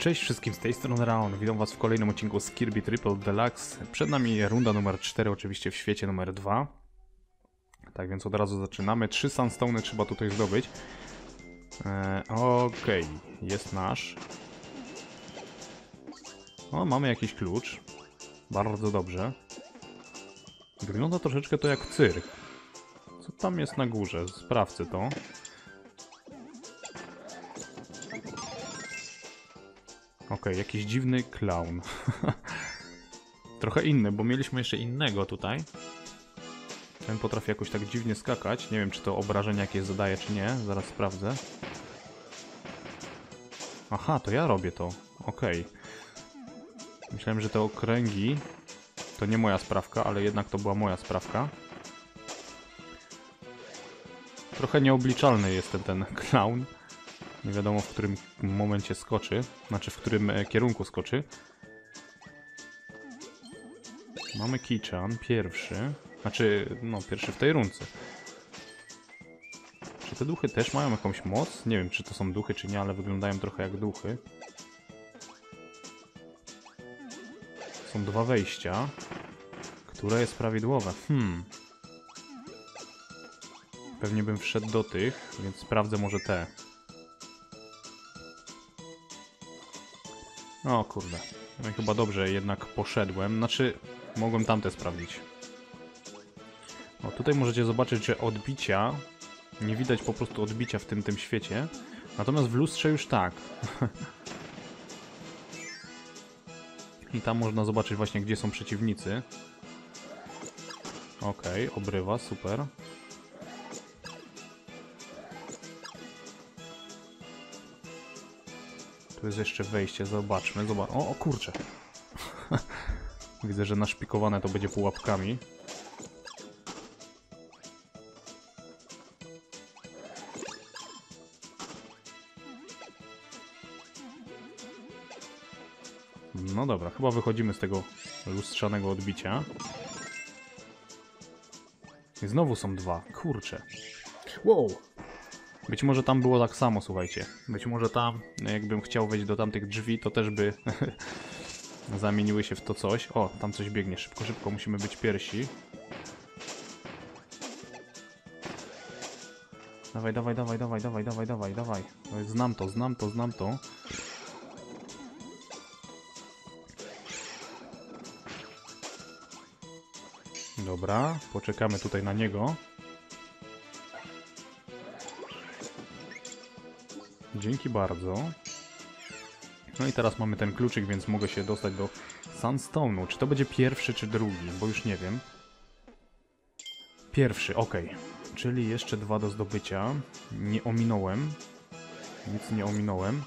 Cześć wszystkim z tej strony Raon. Witam was w kolejnym odcinku z Kirby Triple Deluxe. Przed nami runda numer 4, oczywiście w świecie numer 2. Tak więc od razu zaczynamy. Trzy sandstone trzeba tutaj zdobyć. E, Okej, jest nasz. O, mamy jakiś klucz. Bardzo dobrze. Wygląda troszeczkę to jak cyrk. Co tam jest na górze? Sprawdźmy to. Okej, jakiś dziwny clown. Trochę inny, bo mieliśmy jeszcze innego tutaj. Ten potrafi jakoś tak dziwnie skakać. Nie wiem, czy to obrażenia jakieś zadaje, czy nie. Zaraz sprawdzę. Aha, to ja robię to. Okej. Myślałem, że te okręgi to nie moja sprawka, ale jednak to była moja sprawka. Trochę nieobliczalny jest ten, ten clown. Nie wiadomo w którym momencie skoczy, znaczy w którym e, kierunku skoczy. Mamy Kichan, pierwszy. Znaczy, no, pierwszy w tej rundce. Czy te duchy też mają jakąś moc? Nie wiem, czy to są duchy, czy nie, ale wyglądają trochę jak duchy. Są dwa wejścia. Które jest prawidłowe? Hmm. Pewnie bym wszedł do tych, więc sprawdzę może te. O kurde. No i chyba dobrze jednak poszedłem. Znaczy, mogłem tamte sprawdzić. O, tutaj możecie zobaczyć, że odbicia... Nie widać po prostu odbicia w tym, tym świecie. Natomiast w lustrze już tak. I tam można zobaczyć właśnie, gdzie są przeciwnicy. Okej, obrywa, super. Tu jest jeszcze wejście, zobaczmy. Zobacz. O, o kurczę. Widzę, że naszpikowane to będzie pułapkami. No dobra, chyba wychodzimy z tego lustrzanego odbicia. I znowu są dwa. Kurczę. Wow, być może tam było tak samo, słuchajcie. Być może tam, jakbym chciał wejść do tamtych drzwi, to też by zamieniły się w to coś. O, tam coś biegnie. Szybko, szybko, musimy być pierwsi. Dawaj, dawaj, dawaj, dawaj, dawaj, dawaj, dawaj, dawaj. Znam to, znam to, znam to. Dobra, poczekamy tutaj na niego. Dzięki bardzo. No i teraz mamy ten kluczyk, więc mogę się dostać do Sandstone'u. Czy to będzie pierwszy, czy drugi? Bo już nie wiem. Pierwszy, ok. Czyli jeszcze dwa do zdobycia. Nie ominąłem. Nic nie ominąłem.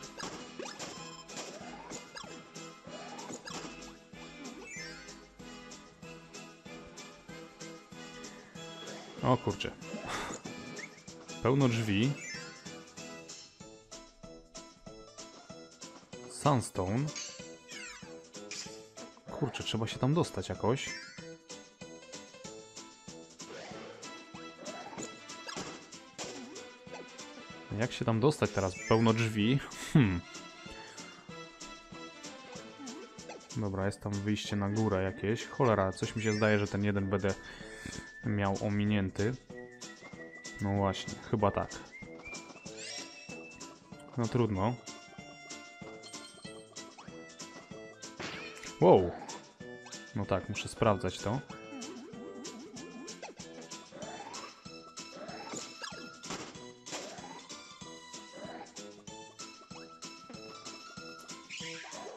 O kurczę. Pełno drzwi. Sunstone. Kurczę, trzeba się tam dostać jakoś. Jak się tam dostać teraz? Pełno drzwi. Hmm. Dobra, jest tam wyjście na górę jakieś. Cholera, coś mi się zdaje, że ten jeden będę miał ominięty. No właśnie, chyba tak. No trudno. Wow. No tak, muszę sprawdzać to.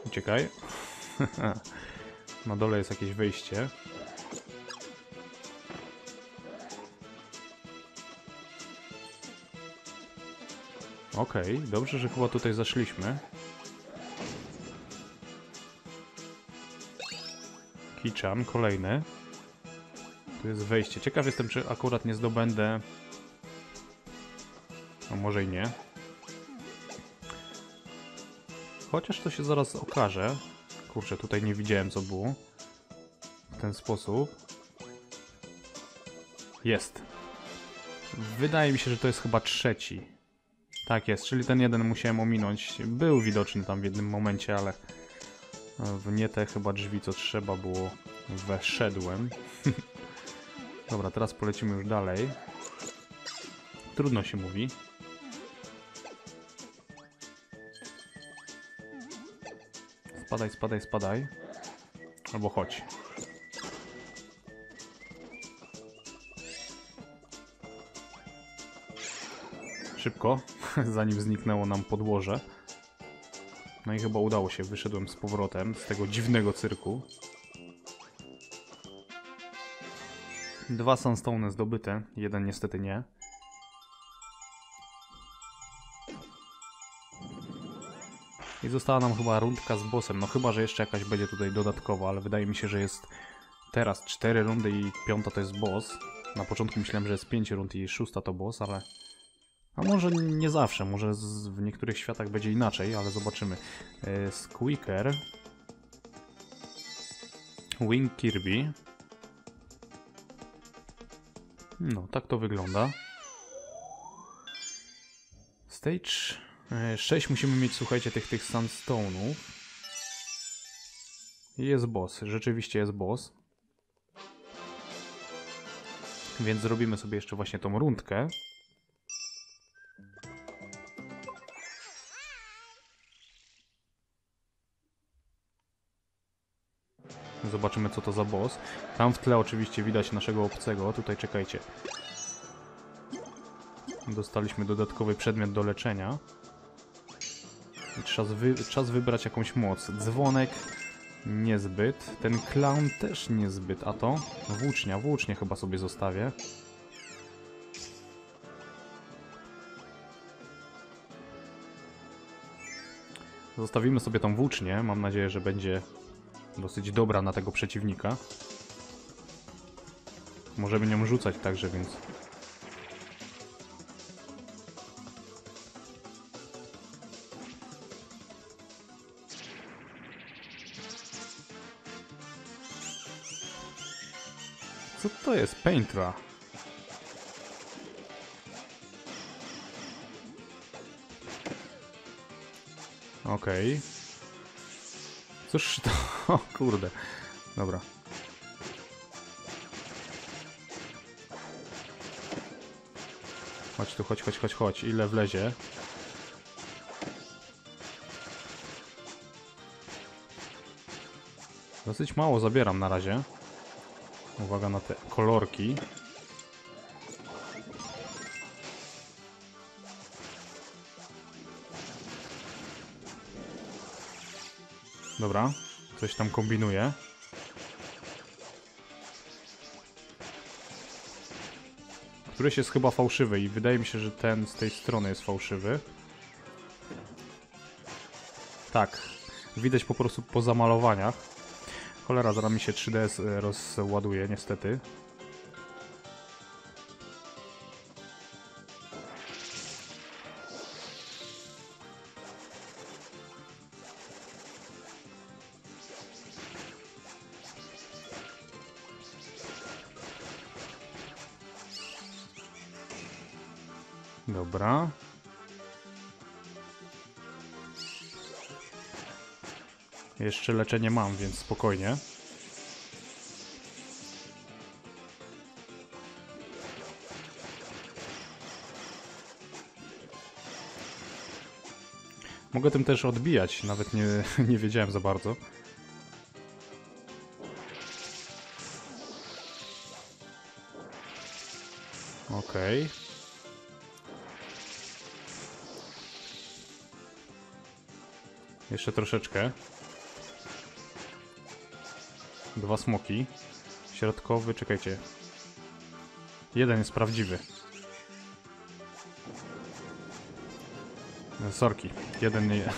Uciekaj. Na dole jest jakieś wyjście. Okej, dobrze, że chyba tutaj zaszliśmy. Kichan, kolejny. Tu jest wejście. Ciekaw jestem, czy akurat nie zdobędę... No może i nie. Chociaż to się zaraz okaże. Kurczę, tutaj nie widziałem co było. W ten sposób. Jest. Wydaje mi się, że to jest chyba trzeci. Tak jest, czyli ten jeden musiałem ominąć. Był widoczny tam w jednym momencie, ale w nie te chyba drzwi, co trzeba było, weszedłem. Dobra, teraz polecimy już dalej. Trudno się mówi. Spadaj, spadaj, spadaj. Albo chodź. Szybko, zanim zniknęło nam podłoże. No i chyba udało się, wyszedłem z powrotem z tego dziwnego cyrku. Dwa sandstone zdobyte, jeden niestety nie. I została nam chyba rundka z bossem, no chyba, że jeszcze jakaś będzie tutaj dodatkowa, ale wydaje mi się, że jest teraz cztery rundy i piąta to jest boss. Na początku myślałem, że jest pięć rund i szósta to boss, ale... A może nie zawsze, może w niektórych światach będzie inaczej, ale zobaczymy. E, Squeaker. Wing Kirby. No, tak to wygląda. Stage 6 musimy mieć, słuchajcie, tych, tych sandstone'ów. Jest boss, rzeczywiście jest boss. Więc zrobimy sobie jeszcze właśnie tą rundkę. Zobaczymy co to za boss. Tam w tle oczywiście widać naszego obcego. Tutaj czekajcie. Dostaliśmy dodatkowy przedmiot do leczenia. I czas, wy czas wybrać jakąś moc. Dzwonek niezbyt. Ten clown też niezbyt. A to? Włócznia. Włócznię chyba sobie zostawię. Zostawimy sobie tą włócznię. Mam nadzieję, że będzie dosyć dobra na tego przeciwnika. Możemy nią rzucać także, więc... Co to jest? Paintra. Okej. Okay. Cóż to... O kurde. Dobra. Chodź tu, chodź, chodź, chodź, chodź. Ile wlezie? Dosyć mało zabieram na razie. Uwaga na te kolorki. Dobra, coś tam kombinuje. Któryś jest chyba fałszywy i wydaje mi się, że ten z tej strony jest fałszywy. Tak, widać po prostu po zamalowaniach. Cholera, zaraz mi się 3DS rozładuje niestety. Dobra. Jeszcze leczenie mam, więc spokojnie. Mogę tym też odbijać, nawet nie, nie wiedziałem za bardzo. Okej. Okay. Jeszcze troszeczkę. Dwa smoki. Środkowy, czekajcie. Jeden jest prawdziwy. Sorki. Jeden, nie...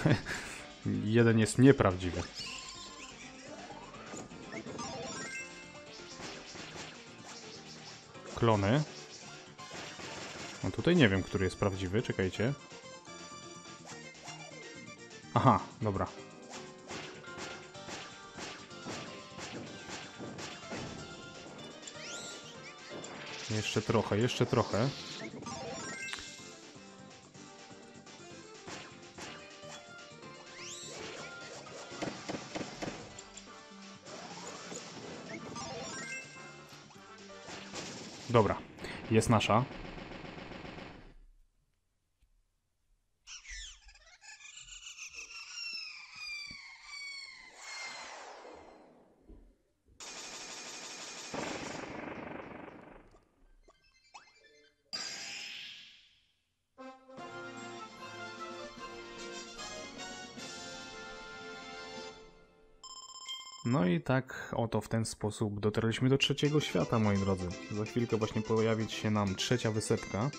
jeden jest nieprawdziwy. Klony. No tutaj nie wiem, który jest prawdziwy, czekajcie. Aha, dobra. Jeszcze trochę, jeszcze trochę. Dobra, jest nasza. No i tak oto w ten sposób dotarliśmy do trzeciego świata, moi drodzy. Za chwilkę właśnie pojawić się nam trzecia wysepka.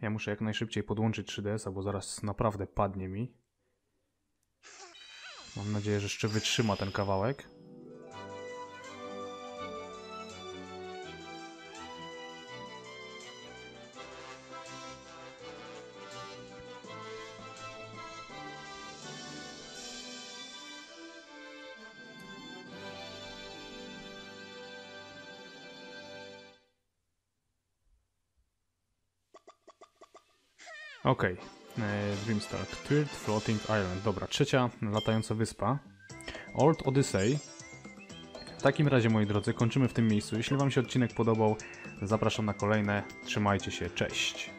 Ja muszę jak najszybciej podłączyć 3DS-a, bo zaraz naprawdę padnie mi. Mam nadzieję, że jeszcze wytrzyma ten kawałek. Okej. Okay. Dreamstar. Third Floating Island. Dobra, trzecia latająca wyspa. Old Odyssey. W takim razie, moi drodzy, kończymy w tym miejscu. Jeśli Wam się odcinek podobał, zapraszam na kolejne. Trzymajcie się, cześć.